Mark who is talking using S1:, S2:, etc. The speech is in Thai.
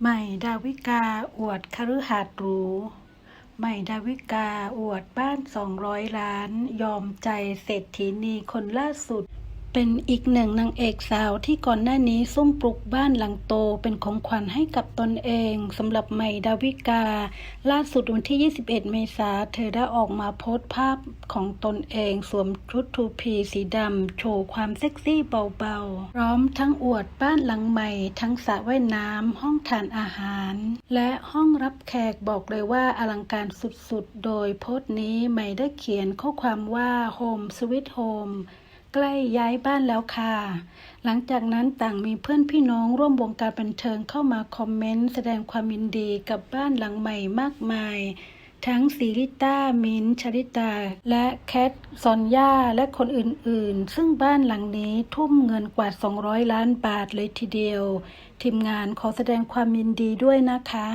S1: ใหม่ดาวิกาอวดคฤหาสน์หรู ใหม่ดาวิกาอวดบ้าน 200 ล้าน ยอมใจเศรษฐีนีคนล่าสุด เป็นอีกหนึ่งนางเอกสาวที่ก่อนหน้านี้ซุ่มปลูกบ้านหลังโตเป็นของขวัญให้กับตนเองสำหรับใหม่ดาวิกา ล่าสุดวันที่ 21 เมษาเธอได้ออกมาโพสต์ภาพของตนเอง สวมชุดทูพีสีดำ โชว์ความเซ็กซี่เบาๆ พร้อมทั้งอวดบ้านหลังใหม่ ทั้งสระว่ายน้ำห้องทานอาหาร และห้องรับแขกบอกเลยว่าอลังการสุดๆ โดยโพสต์นี้ใหม่ได้เขียนข้อความว่า Home Sweet Home ใกล้ย้ายบ้านแล้วค่ะ หลังจากนั้นต่างมีเพื่อนพี่น้องร่วมวงการบันเทิงเข้ามาคอมเมนต์แสดงความยินดีกับบ้านหลังใหม่มากมาย ทั้งซีริต้า มินท์ชริตา และแคทซอนย่า และคนอื่นๆ ซึ่งบ้านหลังนี้ทุ่มเงินกว่า 200 ล้านบาทเลยทีเดียว ทีมงานขอแสดงความยินดีด้วยนะคะ